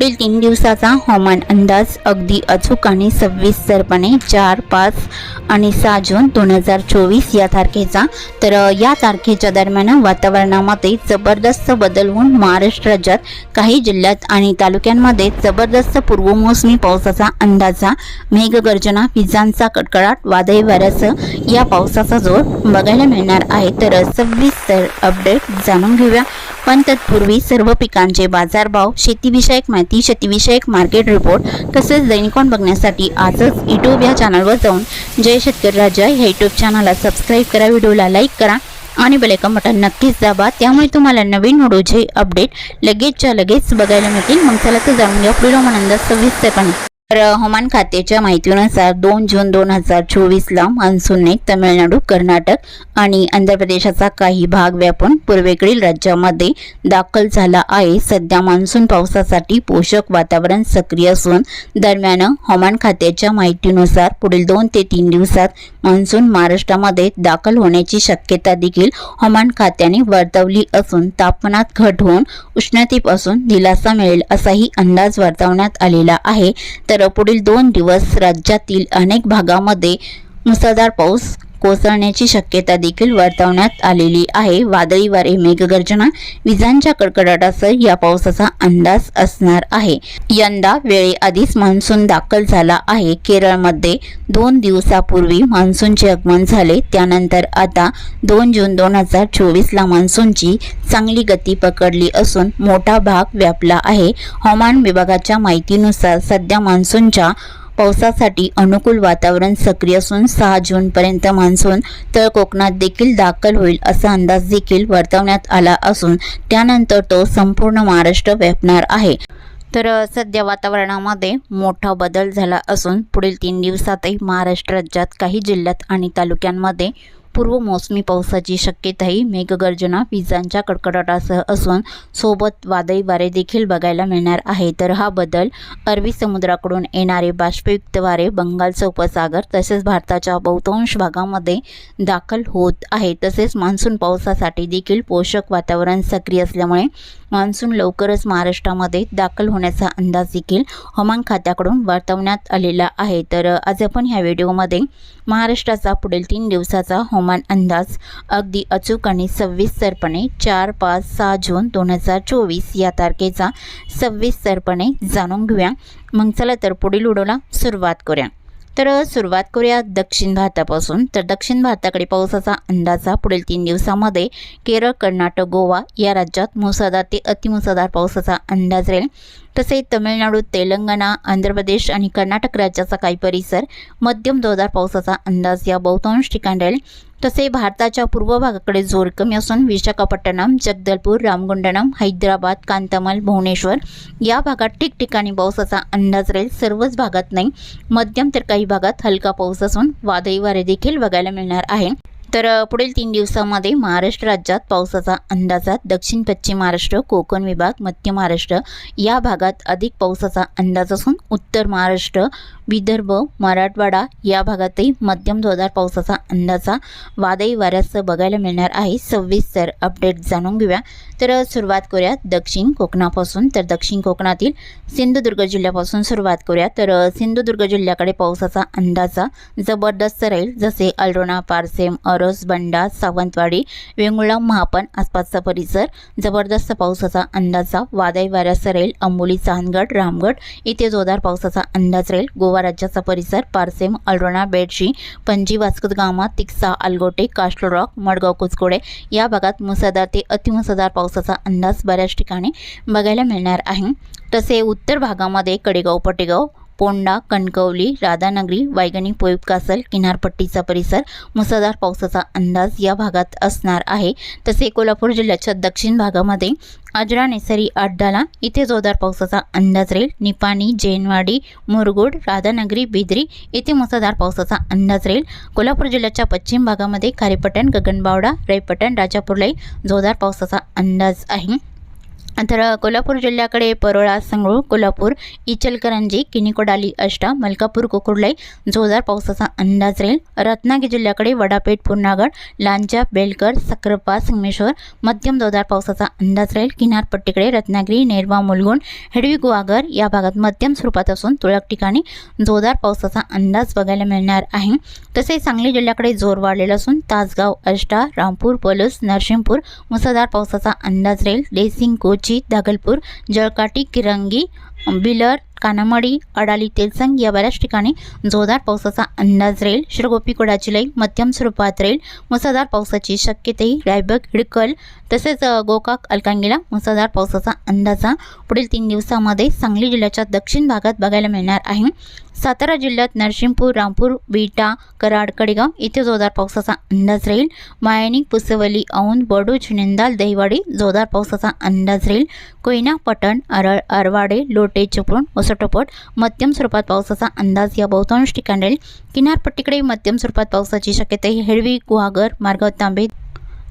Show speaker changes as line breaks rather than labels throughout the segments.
पुढील तीन दिवसाचा हवामान अंदाज अगदी अचूक आणि सविस्तरपणे चार पाच आणि सहा जून दोन हजार चोवीस या तारखेचा. तर या तारखेच्या दरम्यान वातावरणामध्ये जबरदस्त बदल होऊन महाराष्ट्र राज्यात काही जिल्ह्यात आणि तालुक्यांमध्ये जबरदस्त पूर्वमोसमी पावसाचा अंदाजा मेघगर्जना विजांचा कडकडाट वादळी वाऱ्यासह या पावसाचा जोर बघायला मिळणार आहे. तर सविस्तर अपडेट जाणून घेऊया. पण तत्पूर्वी सर्व पिकांचे बाजारभाव शेतीविषयक माहिती शेतीविषयक मार्केट रिपोर्ट तसेच दैनिकॉन बघण्यासाठी आजच यूट्यूब या चॅनलवर जाऊन जय शेतकरी राजा ह्या यूट्यूब चॅनलला सबस्क्राईब करा व्हिडिओला लाईक करा आणि बेलेकन बटन नक्कीच दाबा. त्यामुळे तुम्हाला नवीन व्हिडिओचे अपडेट लगेचच्या लगेच बघायला मिळतील. मग चला तर जाणून घ्या पुढील आनंद सविस्तरपणे तर हवामान खात्याच्या माहितीनुसार दोन जून दोन हजार चोवीसला मान्सूनने तमिळनाडू कर्नाटक आणि आंध्र प्रदेशाचा काही भाग व्यापून पूर्वेकडील राज्यामध्ये दाखल झाला आहे. सध्या मान्सून पावसासाठी पोषक वातावरण सक्रिय असून दरम्यान हवामान खात्याच्या माहितीनुसार पुढील दोन ते तीन दिवसात मान्सून महाराष्ट्रामध्ये दाखल होण्याची शक्यता देखील हवामान खात्याने वर्तवली असून तापमानात घट होऊन उष्णतेपासून दिलासा मिळेल असाही अंदाज वर्तवण्यात आलेला आहे. तर पुढील दोन दिवस राज्यातील अनेक भागामध्ये मुसळधार पाऊस कोसळण्याची शक्यता देखील वर्तवण्यात आलेली आहे. वादळी वारे मेघगर्जना विजांच्या कडकडाटासह या पावसाचा अंदाज असणार आहे. यंदा वेळेआधीच मान्सून दाखल झाला आहे. केरळमध्ये दोन दिवसापूर्वी मान्सूनचे आगमन झाले. त्यानंतर आता दोन जून दोन हजार चोवीसला मान्सूनची चांगली गती पकडली असून मोठा भाग व्यापला आहे. हवामान विभागाच्या माहितीनुसार सध्या मान्सूनच्या पावसासाठी अनुकूल वातावरण सक्रिय असून सहा जूनपर्यंत मान्सून तळ कोकणात देखील दाखल होईल असा अंदाज देखील वर्तवण्यात आला असून त्यानंतर तो संपूर्ण महाराष्ट्र व्यापणार आहे. तर सध्या वातावरणामध्ये मोठा बदल झाला असून पुढील तीन दिवसातही महाराष्ट्र राज्यात काही जिल्ह्यात आणि तालुक्यांमध्ये पूर्व मोसमी पावसाची शक्यताही मेघगर्जना विजांच्या कडकडाटासह असून सोबत वादळी वारे देखील बघायला मिळणार आहे. तर हा बदल अरबी समुद्राकडून येणारे बाष्पयुक्त वारे बंगालचा उपसागर तसेच भारताच्या बहुतांश भागामध्ये दाखल होत आहे. तसेच मान्सून पावसासाठी देखील पोषक वातावरण सक्रिय असल्यामुळे मान्सून लवकरच महाराष्ट्रामध्ये दाखल होण्याचा अंदाज देखील हवामान खात्याकडून वर्तवण्यात आलेला आहे. तर आज आपण ह्या व्हिडिओमध्ये महाराष्ट्राचा पुढील तीन दिवसाचा हवामान अंदाज अगदी अचूक आणि सविस्तरपणे चार पाच सहा जून दोन हजार चोवीस या तारखेचा सविस्तरपणे जाणून घेऊया. मग चला तर पुढील उडोला सुरुवात करूया. तर सुरुवात करूया दक्षिण भारतापासून. तर दक्षिण भारताकडे पावसाचा अंदाजा पुढील तीन दिवसामध्ये केरळ कर्नाटक गोवा या राज्यात मुसळधार ते अतिमुसळधार पावसाचा अंदाज राहील. तसेच तमिळनाडू तेलंगणा आंध्र प्रदेश आणि कर्नाटक राज्याचा काही परिसर मध्यम जोरदार पावसाचा अंदाज या बहुतांश ठिकाणी राहील. तसे भारताच्या पूर्व भागाकडे जोर कमी असून विशाखापट्टणम जगदलपूर रामगुंडनम हैदराबाद कांतामल भुवनेश्वर या भागात ठिकठिकाणी पावसाचा अंदाज राहील. सर्वच भागात नाही मध्यम तर काही भागात हलका पाऊस असून वादळी वारे देखील बघायला मिळणार आहे. तर पुढील तीन दिवसामध्ये महाराष्ट्र राज्यात पावसाचा अंदाजात दक्षिण पश्चिम महाराष्ट्र कोकण विभाग मध्य महाराष्ट्र या भागात अधिक पावसाचा अंदाज असून उत्तर महाराष्ट्र विदर्भ मराठवाडा या भागातही मध्यम जोरदार पावसाचा अंदाजा वादळी वाऱ्यासह बघायला मिळणार आहे. सविस्तर अपडेट जाणून घेऊया. तर सुरुवात करूया दक्षिण कोकणापासून. तर दक्षिण कोकणातील सिंधुदुर्ग जिल्ह्यापासून सुरुवात करूया. तर सिंधुदुर्ग जिल्ह्याकडे पावसाचा अंदाजा जबरदस्त राहील जसे अल्रोणा पारसेम अरस बंडा सावंतवाडी वेंगुळा महापण आसपासचा परिसर जबरदस्त पावसाचा अंदाजा वादळी वाऱ्यासह राहील अंबोली चांदगड रामगड इथे जोरदार पावसाचा अंदाज राहील गोवा राज्याचा परिसर पारसेम अल्रोणा बेडशी पणजी वास्कोद गामा तिक्सा अलगोटे कास्टल रॉक मडगाव कुचकोडे या भागात मुसळधार ते अतिमुसळधार पावसाचा अंदाज बऱ्याच ठिकाणी बघायला मिळणार आहे. तसे उत्तर भागामध्ये कडेगाव पटेगाव पोंडा कणकवली राधानगरी वायगणी पोईप कासल किनारपट्टीचा परिसर मुसळधार पावसाचा अंदाज या भागात असणार आहे. तसे कोल्हापूर जिल्ह्याच्या दक्षिण भागामध्ये आजरा नेसरी अड्डाला इथे जोरदार पावसाचा अंदाज राहील. निपाणी जैनवाडी मुरगुड राधानगरी बिद्री इथे मुसळधार पावसाचा अंदाज राहील. कोल्हापूर जिल्ह्याच्या पश्चिम भागामध्ये खारेपटण गगनबावडा रैपटण राजापूरलाही जोरदार पावसाचा अंदाज आहे. तर कोल्हापूर जिल्ह्याकडे परोळा संगळू कोल्हापूर इचलकरंजी किनिकोडाली अष्टा मलकापूर कुकुर्लाई जोरदार पावसाचा अंदाज राहील. रत्नागिरी जिल्ह्याकडे वडापेठ पूर्णागड लांजा बेलकर सक्रपा संगमेश्वर मध्यम जोरदार पावसाचा अंदाज राहील. किनारपट्टीकडे रत्नागिरी नेरवा मुलगुण हेडवी गुवागर या भागात मध्यम स्वरूपात असून तुरळक ठिकाणी जोरदार पावसाचा अंदाज बघायला मिळणार आहे. तसेच सांगली जिल्ह्याकडे जोर वाढलेला असून तासगाव अष्टा रामपूर पलूस नरसिंहपूर मुसळधार पावसाचा अंदाज राहील. डेसिंग कोच दागलपूर जळकाटी किरंगी बिलर कानामडी अडाली तेलसंग या बऱ्याच ठिकाणी जोरदार पावसाचा अंदाज राहील. श्रीगोपीकुडा कोडाचिलाई मध्यम स्वरूपात राहील. मुसळधार पावसाची शक्यताही रायबक हिडकल तसेच गोकाक अलकांगीला मुसळधार पावसाचा अंदाज पुढील तीन दिवसामध्ये सांगली जिल्ह्याच्या दक्षिण भागात बघायला मिळणार आहे. सातारा जिल्ह्यात नरसिंहपूर रामपूर बीटा कराड कडेगाव इथे जोरदार पावसाचा अंदाज राहील. मायनी पुसवली औंध बडूज निंदाल दहिवाडी जोरदार पावसाचा अंदाज राहील. कोयना पटण अरळ अरवाडे लोटे चिपळूण वसटोपट मध्यम स्वरूपात पावसाचा अंदाज या बहुतांश ठिकाणी राहील किनारपट्टीकडे मध्यम स्वरूपात पावसाची शक्यता ही हेळवी गुहागर मार्गाव तांबे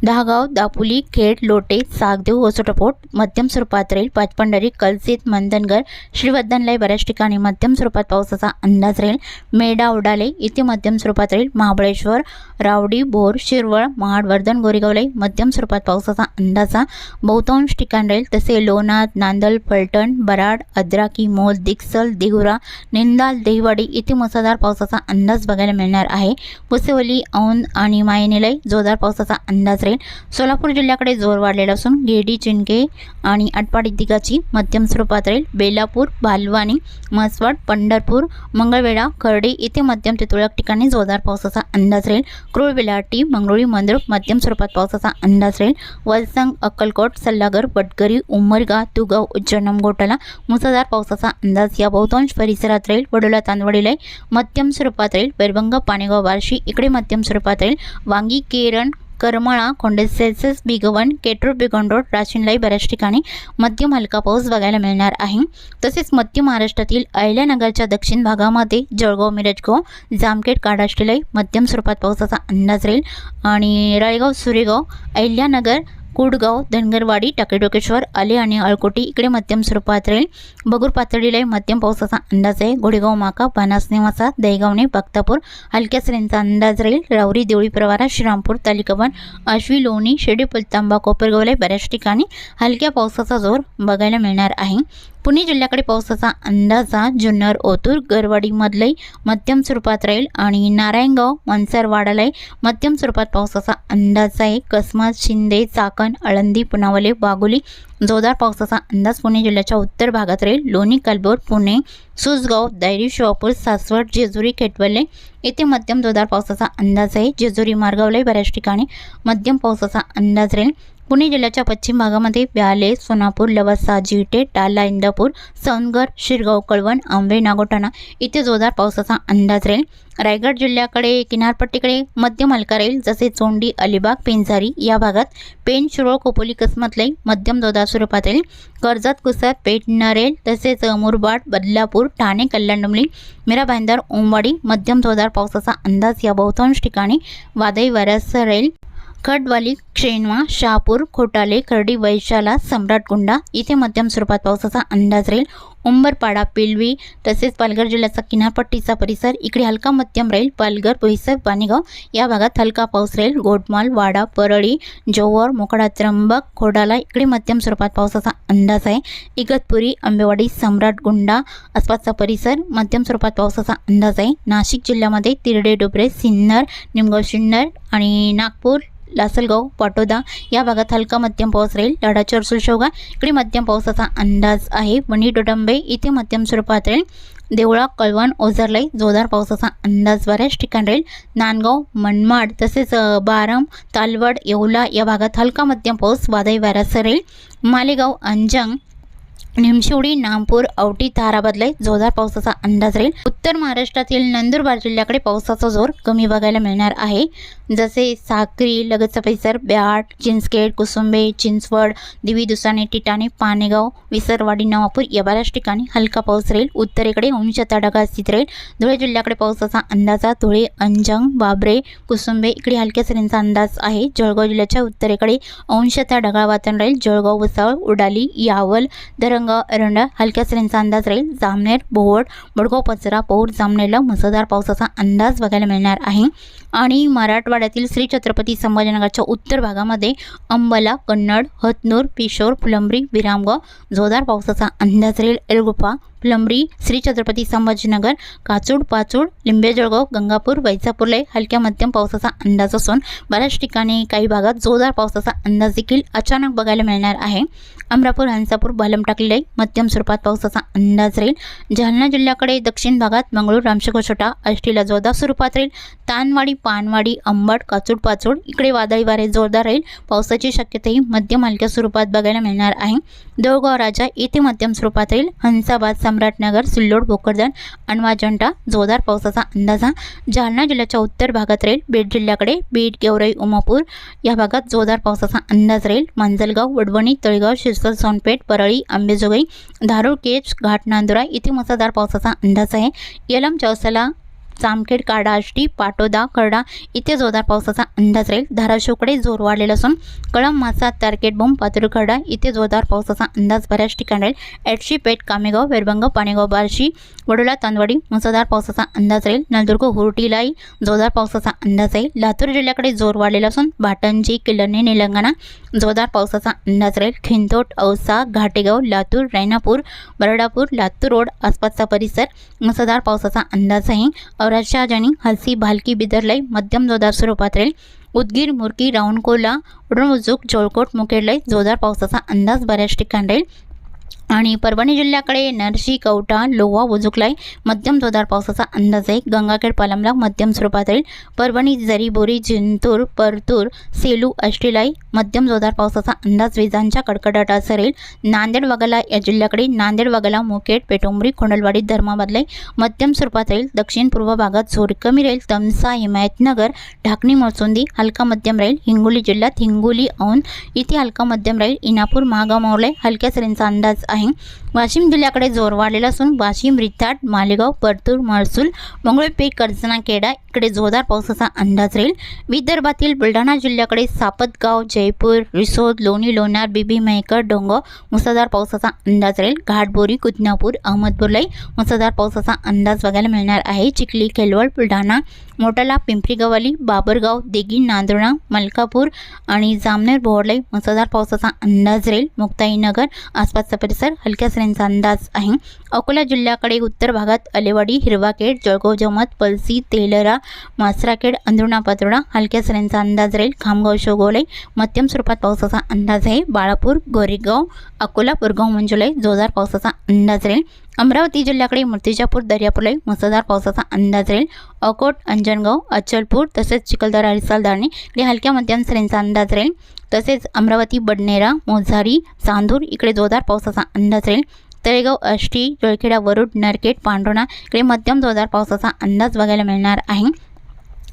दहागाव दापोली खेड लोटे सागदेव वसोटपोट मध्यम स्वरूपात राहील. पाचपंढरी कलसित मंदनगर श्रीवर्धनला बऱ्याच ठिकाणी मध्यम स्वरूपात पावसाचा अंदाज राहील. मेढा उडाले इथे मध्यम स्वरूपात राहील. महाबळेश्वर रावडी बोर शिरवळ महाड वर्धन गोरेगावलाई मध्यम स्वरूपात पावसाचा अंदाजा बहुतांश ठिकाण राहील. तसे लोणाद नांदल फलटण बराड अद्राकी मोल दिक्सल दिगुरा निंदाल देहवाडी इथे मुसळधार पावसाचा अंदाज बघायला मिळणार आहे. पुसेवली औंध आणि मायनेलाही जोरदार पावसाचा अंदाज राहील. सोलापूर जिल्ह्याकडे जोर वाढलेला असून गेडी चिंके आणि आटपाडी दिगाची मध्यम स्वरूपात राहील. बेलापूर बालवानी म्हसवड पंढरपूर मंगळवेढा खर्डी इथे मध्यम ते तुरळक ठिकाणी जोरदार पावसाचा अंदाज राहील. क्रूळ बेलाटी मंगरुळी मंद्रुप मध्यम स्वरूपात पावसाचा अंदाज राहील. वलसंग अक्कलकोट सल्लागर बटगरी उमरगा तुगाव उज्जैन गोटाला मुसळधार पावसाचा अंदाज या बहुतांश परिसरात राहील. वडोला तांदवडीला मध्यम स्वरूपात राहील. बेरबंग पाणेगाव बार्शी इकडे मध्यम स्वरूपात राहील. वांगी केरण करमळा कोंडेसेल्सिस बिगवन केटूर बिगोंडोड राशीनलाई बऱ्याच ठिकाणी मध्यम हलका पाऊस बघायला मिळणार आहे. तसेच मध्य महाराष्ट्रातील अहिल्यानगरच्या दक्षिण भागामध्ये जळगाव मिरजगाव जामखेड काडाष्टीलाई मध्यम स्वरूपात पावसाचा अंदाज राहील. आणि राळेगाव सुरेगाव अहिल्यानगर कुडगाव धनगरवाडी टाकेडोकेश्वर आले आणि अळकोटी इकडे मध्यम स्वरूपात राहील. बगूर पातळीला मध्यम पावसाचा अंदाज आहे. घोडेगाव माका पानास नेवासा दहेगावणे बक्तापूर हलक्या सरींचा अंदाज राहील. रावरी देवळी प्रवारा श्रीरामपूर तालिकावन आश्वी लोणी शेडी पुलतांबा कोपरगावला बऱ्याच ठिकाणी हलक्या पावसाचा जोर बघायला मिळणार आहे. पुणे जिल्ह्याकडे पावसाचा अंदाजा जुन्नर ओतूर गरवाडीमधलंही मध्यम स्वरूपात राहील आणि नारायणगाव मनसरवाडालाही मध्यम स्वरूपात पावसाचा अंदाज आहे. कसमत शिंदे चाकण आळंदी पुनावले बागोली जोरदार पावसाचा अंदाज पुणे जिल्ह्याच्या उत्तर भागात राहील. लोणी कलबोर पुणे सुसगाव दैरी शिवापूर सासवड जेजुरी खेटवले येथे मध्यम जोरदार पावसाचा अंदाज आहे. जेजुरी मार्गावलाही बऱ्याच ठिकाणी मध्यम पावसाचा अंदाज राहील. पुणे जिल्ह्याच्या पश्चिम भागामध्ये ब्याले सोनापूर लवासा जिटे टाला इंदापूर सौनगर शिरगाव कळवण आंबे नागोठाणा इथे जोरदार पावसाचा अंदाज राहील. रायगड जिल्ह्याकडे किनारपट्टीकडे मध्यम मालका राहील जसे चोंडी अलिबाग पेंझारी या भागात पेन शिरोळ खोपोली कसमतलाई मध्यम जोरदार स्वरूपात राहील. कर्जत कुसत पेठ नरेल तसेच मुरबाड बदलापूर ठाणे कल्याणडोंबली मीरा भाईंदर ओंबाडी मध्यम जोरदार पावसाचा अंदाज या बहुतांश ठिकाणी वादळी वाऱ्यासह राहील. खडवाली क्षेनवा शहापूर खोटाले खर्डी वैशाला सम्राटकुंडा इथे मध्यम स्वरूपात पावसाचा अंदाज राहील. उंबरपाडा पिलवी तसेच पालघर जिल्ह्याचा किनारपट्टीचा परिसर इकडे हलका मध्यम राहील. पालघर बोईसर पाणीगाव या भागात हलका पाऊस राहील. गोटमाल वाडा परळी जोवर मोकडा त्र्यंबक खोडाला इकडे मध्यम स्वरूपात पावसाचा अंदाज आहे. इगतपुरी आंबेवाडी सम्राटगुंडा आसपासचा परिसर मध्यम स्वरूपात पावसाचा अंदाज आहे. नाशिक जिल्ह्यामध्ये तिरडे डोबरे सिन्नर निमगाव सिन्नर आणि नागपूर लासलगाव पाटोदा या भागात हलका मध्यम पाऊस राहील. लढा चर्सूल शेवगा इकडे मध्यम पावसाचा अंदाज आहे. वणी डोडंबे इथे मध्यम स्वरूपात राहील. देवळा कळवण ओझरलाई जोरदार पावसाचा अंदाज बऱ्याच ठिकाणी राहील. नांदगाव मनमाड तसेच बारम तालवड येवला या भागात हलका मध्यम पाऊस वादळी वाऱ्यासह राहील. मालेगाव अंजंग निमशिवडी नामपूर औटी ताराबदलाई जोरदार पावसाचा अंदाज राहील. उत्तर महाराष्ट्रातील नंदुरबार जिल्ह्याकडे पावसाचा जोर कमी बघायला मिळणार आहे. जसे साक्री लगतचा परिसर ब्याट चिंचखेड कुसुंबे चिंचवड दिवी दुसाने टिटाणे पानेगाव विसरवाडी नवापूर या बऱ्याच ठिकाणी हलका पाऊस राहील. उत्तरेकडे उंच ढगाळ स्थित राहील. धुळे जिल्ह्याकडे पावसाचा अंदाजा धुळे अंजंग बाबरे कुसुंबे इकडे हलक्या सरींचा अंदाज आहे. जळगाव जिल्ह्याच्या उत्तरेकडे अंशतः ढगाळ वातावरण राहील. जळगाव वसाळ उडाली यावल दरंगाव एरंडा हलक्या सरींचा अंदाज राहील. जामनेर बोवड बडगाव पचरा पौर जामनेरला मुसळधार पावसाचा अंदाज बघायला मिळणार आहे. आणि मराठवाड्यातील श्री छत्रपती संभाजीनगरच्या उत्तर भागामध्ये अंबला कन्नड हतनूर पिशोर फुलंब्री विरामगाव जोरदार पावसाचा अंदाज राहील. एलगुप्पा फुलंब्री श्री छत्रपती संभाजीनगर काचूड पाचूड लिंबे जळगाव गंगापूर वैजापूरला हलक्या मध्यम पावसाचा अंदाज असून बऱ्याच ठिकाणी काही भागात जोरदार पावसाचा अंदाज देखील अचानक बघायला मिळणार आहे. अमरापूर हंसापूर बालम टाकलेले मध्यम स्वरूपात पावसाचा अंदाज राहील. जालना जिल्ह्याकडे दक्षिण भागात मंगळूर रामशेकोछोटा आष्टीला जोरदार स्वरूपात राहील. तानवाडी पानवाडी अंबड काचूड पाचूड इकडे वादळी वारे जोरदार राहील. पावसाची शक्यताही मध्यम हलक्या स्वरूपात बघायला मिळणार आहे. देऊळगाव राजा येथे मध्यम स्वरूपात राहील. हंसाबाद सम्राटनगर सिल्लोड भोकरदन अणवाजंटा जोरदार पावसाचा अंदाजा जालना जिल्ह्याच्या उत्तर भागात राहील. बीड जिल्ह्याकडे बीड गेवराई उमापूर या भागात जोरदार पावसाचा अंदाज राहील. मांजलगाव वडवणी तळेगाव शिरसर सोनपेठ परळी आंबेजोगाई धारूळ केच घाट नांदुरा इथे मुसळधार पावसाचा अंदाज आहे. येलम चौसाला जामखेड काडा आष्टी पाटोदा करडा इथे जोरदार पावसाचा अंदाज राहील. धाराशिवकडे जोर वाढलेला असून कळम मासा तारकेट बोंब पातूर खरडा इथे जोरदार पावसाचा अंदाज बऱ्याच ठिकाणी राहील. एडशी पेठ कामेगाव वेरबंग पाणेगाव बार्शी वडोला तांदवाडी मुसळधार पावसाचा अंदाज राहील. नलदुर्ग हुरटीलाई जोरदार पावसाचा अंदाज राहील. लातूर जिल्ह्याकडे जोर वाढलेला असून भाटंजी किल्लनी निलंगणा जोरदार पावसाचा अंदाज राहील. खिंदोट औसा घाटेगाव लातूर रैनापूर बरडापूर लातूर रोड आसपासचा परिसर मुसळधार पावसाचा अंदाज आहे औराद जणी हलसी भालकी बिदरलाई मध्यम जोरदार स्वरूपात राहील. उदगीर मुरकी राऊंडकोला जोळकोट मुखेड मुखेडलाई जोरदार पावसाचा अंदाज बऱ्याच ठिकाणी राहील. आणि परभणी जिल्ह्याकडे नरशी कवटा लोहा बुजुकलाई मध्यम जोरदार पावसाचा अंदाज आहे. गंगाखेड पालमला मध्यम स्वरूपात राहील परभणी जरीबोरी जिंतूर परतूर सेलू अष्टीलाई मध्यम जोरदार पावसाचा अंदाज विजांच्या कडकडाटा सरेल. नांदेड वगळा या जिल्ह्याकडे नांदेड वगळा मुखेड पेटोंबरी खोंडलवाडी धर्माबादलाई मध्यम स्वरूपात राहील दक्षिण पूर्व भागात जोर कमी राहील. तमसा हिमायतनगर ढाकणी मोसुंदी हलका मध्यम राहील. हिंगोली जिल्ह्यात हिंगोली औंध इथे हलका मध्यम राहील. इनापूर महागाव मावळे हलक्या सरींचा अंदाज आहे. वाशिम. जिल्ह्याकडे जोर वाढलेला असून वाशिम रिथाट मालेगाव परतूर महसूल मंगळपेठ कर्जना केडा इकडे जोरदार पावसाचा अंदाज राहील. विदर्भातील बुलढाणा जिल्ह्याकडे सापतगाव जयपूर रिसोद लोणी लोणार बिबी मेहकर डोंगर मुसळधार पावसाचा अंदाज राहील. घाटबोरी कुदनापूर अहमदपूरलाही मुसळधार पावसाचा अंदाज बघायला मिळणार आहे. चिखली खेलवड बुलढाणा मोटाला पिंपरी गवाली बाबरगाव देगी नांदुर्णा मलकापूर आणि जामनेर बोहरलाई मुसळधार पावसाचा अंदाज राहील. मुक्ताईनगर आसपासचा परिसर हलक्या सरींचा अंदाज आहे. अकोला जिल्ह्याकडे उत्तर भागात अलेवाडी हिरवाखेड जळगाव जमत पलसी तेलरा मासराखेड अंधुणा पातोडा हलक्या सरींचा अंदाज राहील. खामगाव शोगोलाई मध्यम स्वरूपात पावसाचा अंदाज आहे. बाळापूर गोरेगाव अकोला पुरगाव मंजुलाई जोरदार पावसाचा अंदाज राहील. अमरावती जिल्ह्याकडे मूर्तिजापूर दर्यापूरला मुसळधार पावसाचा अंदाज राहील. अकोट अंजनगाव अचलपूर तसेच चिखलदरा हरिसाल धारणे इकडे हलक्या मध्यम सरींचा अंदाज राहील. तसेच अमरावती बडनेरा मोझारी चांदूर इकडे जोरदार पावसाचा अंदाज राहील. तळेगाव अष्टी जळखेडा वरुड नरकेट पांढोणा इकडे मध्यम जोरदार पावसाचा अंदाज बघायला मिळणार आहे.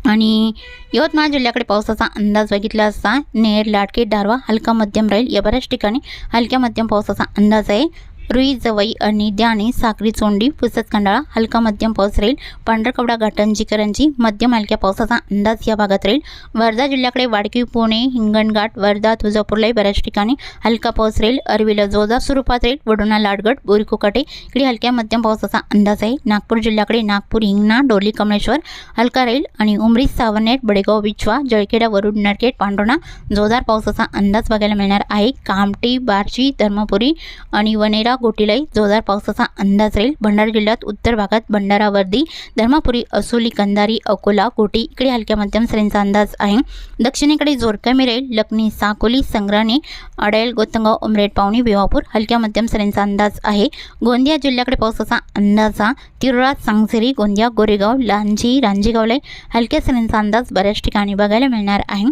आणि यवतमाळ जिल्ह्याकडे पावसाचा अंदाज बघितला असता नेर लाटके दारवा हलका मध्यम राहील. या बऱ्याच ठिकाणी हलक्या मध्यम पावसाचा अंदाज आहे. रुई जवई आणि द्याणे साखरी चोंडी पुसत खंडाळा हलका मध्यम पाऊस राहील. पांढरकवडा घाटंजी करंजी मध्यम हलक्या पावसाचा अंदाज या भागात राहील. वर्धा जिल्ह्याकडे वाडकी पुणे हिंगणघाट वर्धा तुळजापूरलाही बऱ्याच ठिकाणी हलका पाऊस राहील. अरवीला जोरदार स्वरूपात राहील. वडोणा लाडगड बोरीकोकाटे इकडे हलक्या मध्यम पावसाचा अंदाज आहे. नागपूर जिल्ह्याकडे नागपूर हिंगणा डोली कमळेश्वर हलका राहील. आणि उमरी सावनेर बडेगाव बिछवा जळखेडा वरुड नरखेड पांढोणा जोरदार पावसाचा अंदाज बघायला मिळणार आहे. कामटी बार्शी धर्मपुरी आणि वनेरा गोटीलाई जोरदार पावसाचा अंदाज राहील. भंडारा जिल्ह्यात उत्तर भागात भंडारा वर्दी धर्मापुरी असोली कंदारी अकोला गोटी इकडे हलक्या मध्यम सरींचा अंदाज आहे. दक्षिणेकडे जोर कमी राहील लखनी साकोली संग्राणे अडायल गोतंगाव उमरेड पावणी भिवापूर हलक्या मध्यम सरींचा अंदाज आहे. गोंदिया जिल्ह्याकडे पावसाचा अंदाज हा तिरुळा सांगसेरी गोंदिया गोरेगाव लांजी रांजीगावला हलक्या सरींचा अंदाज बऱ्याच ठिकाणी बघायला मिळणार आहे.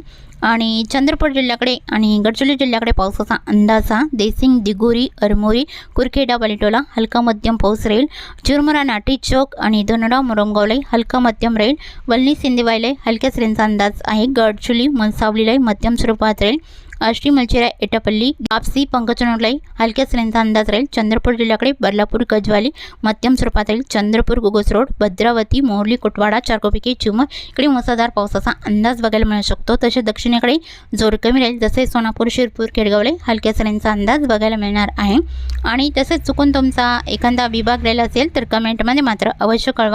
आणि चंद्रपूर जिल्ह्याकडे आणि गडचिरोली जिल्ह्याकडे पावसाचा अंदाज हा देसिंग दिगोरी अरमोरी कुरखेडा बलिटोला हलका मध्यम पाऊस राहील. चिरमुरा नाटी चौक आणि धनडा मुरंगवले हलका मध्यम राहील. वल्ली सिंदेवायले हलक्या सरींचा अंदाज आहे. गडचिरोली मनसावलीला मध्यम स्वरूपात राहील. आष्टी मलचेरा एटापल्ली कापसी पंकचनोरलाई हलक्या सरींचा अंदाज राहील. चंद्रपूर जिल्ह्याकडे बदलापूर गजवाली मध्यम स्वरूपात राहील. चंद्रपूर गुगोस रोड भद्रावती मोरली कुटवाडा चारकोपिके चिमूर. इकडे मुसळधार पावसाचा अंदाज बघायला मिळू शकतो. तसेच दक्षिणेकडे जोर कमी राहील. जसे सोनापूर शिरपूर खेडगावले हलक्या सरींचा अंदाज बघायला मिळणार आहे. आणि तसेच चुकून तुमचा एखादा विभाग राहिला असेल तर कमेंटमध्ये मात्र अवश्य कळवा.